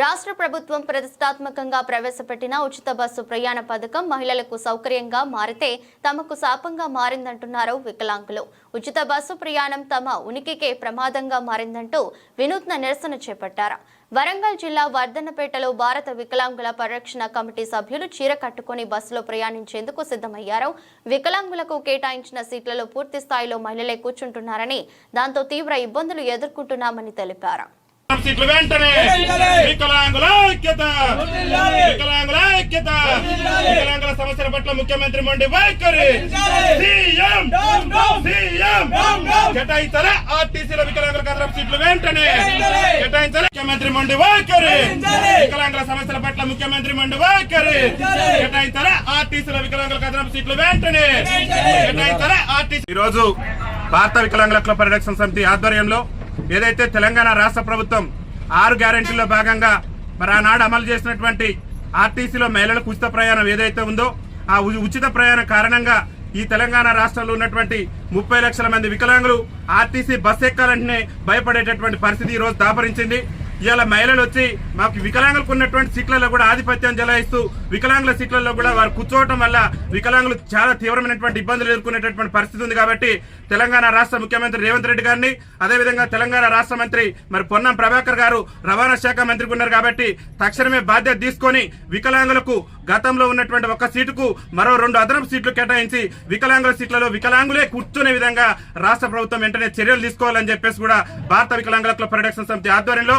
రాష్ట్ర ప్రభుత్వం ప్రతిష్టాత్మకంగా ప్రవేశపెట్టిన ఉచిత బస్సు ప్రయాణ పథకం మహిళలకు సౌకర్యంగా మారితే తమకు శాపంగా మారిందంటున్నారు వికలాంగులు. ఉచిత బస్సు ప్రయాణం తమ ఉనికికే ప్రమాదంగా మారిందంటూ వినూత్న నిరసన చేపట్టారు. వరంగల్ జిల్లా వర్ధన్నపేటలో భారత వికలాంగుల పరిరక్షణ కమిటీ సభ్యులు చీర కట్టుకుని బస్సులో ప్రయాణించేందుకు సిద్ధమయ్యారు. వికలాంగులకు కేటాయించిన సీట్లలో పూర్తి స్థాయిలో మహిళలే కూర్చుంటున్నారని దాంతో తీవ్ర ఇబ్బందులు ఎదుర్కొంటున్నామని తెలిపారు. సీట్లు వెంటనే. వికలాంగుల ఐక్యత. వికలాంగుల ఐక్యత. వికలాంగుల సమస్యల పట్ల ముఖ్యమంత్రి మొండి వైఖరి. సీఎం. సీఎం. కేటాయించాలా ఆర్టీసీలో వికలాంగుల కదలం సీట్లు వెంటనే. కేటాయించాలా ముఖ్యమంత్రి మొండి వైఖరి. వికలాంగుల సమస్యల పట్ల ముఖ్యమంత్రి మొండి వైఖరి. కేటాయించాలా ఆర్టీసీలో వికలాంగుల కదలం సీట్లు వెంటనే. కేటాయించాలా ఆర్టీసీ ఈ రోజు భారత వికలాంగుల హక్కుల పరిరక్షణ సమితి ఆధ్వర్యంలో ఏదైతే తెలంగాణ రాష్ట్ర ప్రభుత్వం ఆరు గ్యారెంటీల్లో భాగంగా మరి ఆనాడు అమలు చేసినటువంటి ఆర్టీసీలో మహిళలకు ఉచిత ప్రయాణం ఏదైతే ఉందో ఆ ఉ- ఉచిత ప్రయాణం కారణంగా ఈ తెలంగాణ రాష్ట్రంలో ఉన్నటువంటి ముప్పై లక్షల మంది వికలాంగులు ఆర్టీసీ బస్ ఎక్కాలంటేనే భయపడేటటువంటి పరిస్థితి ఈ రోజు దాపరించింది. ఇవాళ మహిళలు వచ్చి మాకు వికలాంగులకు ఉన్నటువంటి సీట్లలో కూడా ఆధిపత్యం జలాయిస్తూ వికలాంగుల సీట్లలో కూడా వారు కూర్చోవటం వల్ల వికలాంగులు చాలా తీవ్రమైనటువంటి ఇబ్బందులు ఎదుర్కొనేటటువంటి పరిస్థితి ఉంది కాబట్టి తెలంగాణ రాష్ట్ర ముఖ్యమంత్రి రేవంత్ రెడ్డి గారిని అదేవిధంగా తెలంగాణ రాష్ట్ర మంత్రి మరి పొన్నం ప్రభాకర్ గారు రవాణా శాఖ మంత్రికి ఉన్నారు కాబట్టి తక్షణమే బాధ్యత తీసుకొని వికలాంగులకు గతంలో ఉన్నటువంటి ఒక సీటుకు మరో రెండు అదనపు సీట్లు కేటాయించి వికలాంగుల సీట్లలో వికలాంగులే కూర్చునే విధంగా రాష్ట్ర ప్రభుత్వం వెంటనే చర్యలు తీసుకోవాలని చెప్పేసి కూడా భారత వికలాంగుల హక్కుల పరిరక్షణ సమితి ఆధ్వర్యంలో